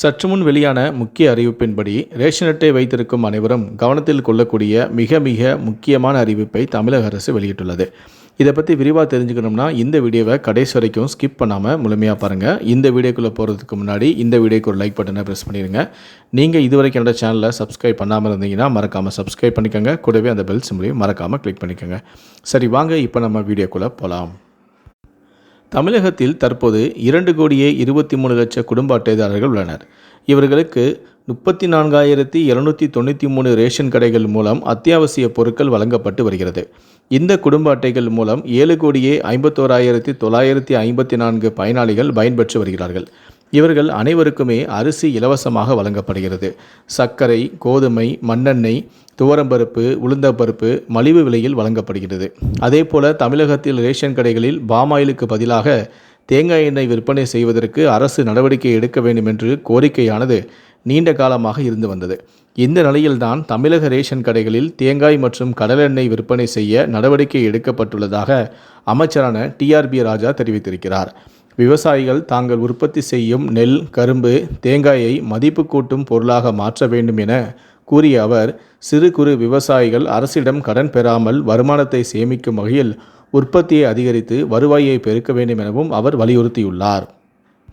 சற்று முன் வெளியான முக்கிய அறிவிப்பின்படி ரேஷன் அட்டை வைத்திருக்கும் அனைவரும் கவனத்தில் கொள்ளக்கூடிய மிக மிக முக்கியமான அறிவிப்பை தமிழக அரசு வெளியிட்டுள்ளது. இதை பற்றி விரிவாக தெரிஞ்சுக்கணும்னா இந்த வீடியோவை கடைசி வரைக்கும் ஸ்கிப் பண்ணாமல் முழுமையாக பாருங்கள் இந்த வீடியோக்குள்ளே போகிறதுக்கு முன்னாடி இந்த வீடியோக்கு ஒரு லைக் பட்டனை ப்ரெஸ் பண்ணிடுங்க நீங்கள் இதுவரைக்கும் என்னோட சேனலை சப்ஸ்கிரைப் பண்ணாமல் இருந்தீங்கன்னா மறக்காமல் சப்ஸ்கிரைப் பண்ணிக்கோங்க. கூடவே அந்த பெல் சிம்லையும் மறக்காமல் கிளிக் பண்ணிக்கோங்க. சரி வாங்க இப்போ நம்ம வீடியோக்குள்ளே போகலாம் தமிழகத்தில் தற்போது இரண்டு கோடியே இருபத்தி மூணு லட்ச குடும்ப அட்டைதாரர்கள் உள்ளனர். இவர்களுக்கு முப்பத்தி நான்காயிரத்தி இருநூற்றி தொண்ணூற்றி மூணு ரேஷன் கடைகள் மூலம் அத்தியாவசிய பொருட்கள் வழங்கப்பட்டு வருகிறது. இந்த குடும்ப அட்டைகள் மூலம் ஏழு கோடியே ஐம்பத்தோராயிரத்தி தொள்ளாயிரத்தி ஐம்பத்தி நான்கு பயனாளிகள் பயன்பெற்று வருகிறார்கள். இவர்கள் அனைவருக்குமே அரிசி இலவசமாக வழங்கப்படுகிறது. சர்க்கரை கோதுமை மண்ணெண்ணெய் துவரம்பருப்பு உளுந்தப்பருப்பு மலிவு விலையில் வழங்கப்படுகிறது. அதேபோல தமிழகத்தில் ரேஷன் கடைகளில் பாமாயிலுக்கு பதிலாக தேங்காய் எண்ணெய் விற்பனை செய்வதற்கு அரசு நடவடிக்கை எடுக்க வேண்டும் என்று கோரிக்கையானது நீண்ட காலமாக இருந்து வந்தது. இந்த நிலையில்தான் தமிழக ரேஷன் கடைகளில் தேங்காய் மற்றும் கடலெண்ணெய் விற்பனை செய்ய நடவடிக்கை எடுக்கப்பட்டுள்ளதாக அமைச்சரான டிஆர்பி ராஜா தெரிவித்திருக்கிறார். விவசாயிகள் தாங்கள் உற்பத்தி செய்யும் நெல் கரும்பு தேங்காயை மதிப்பு கூட்டும் பொருளாக மாற்ற வேண்டும் என கூறிய அவர் சிறு குறு விவசாயிகள் அரசிடம் கடன் பெறாமல் வருமானத்தை சேமிக்கும் வகையில் உற்பத்தியை அதிகரித்து வருவாயை பெருக்க வேண்டும் எனவும் அவர் வலியுறுத்தியுள்ளார்.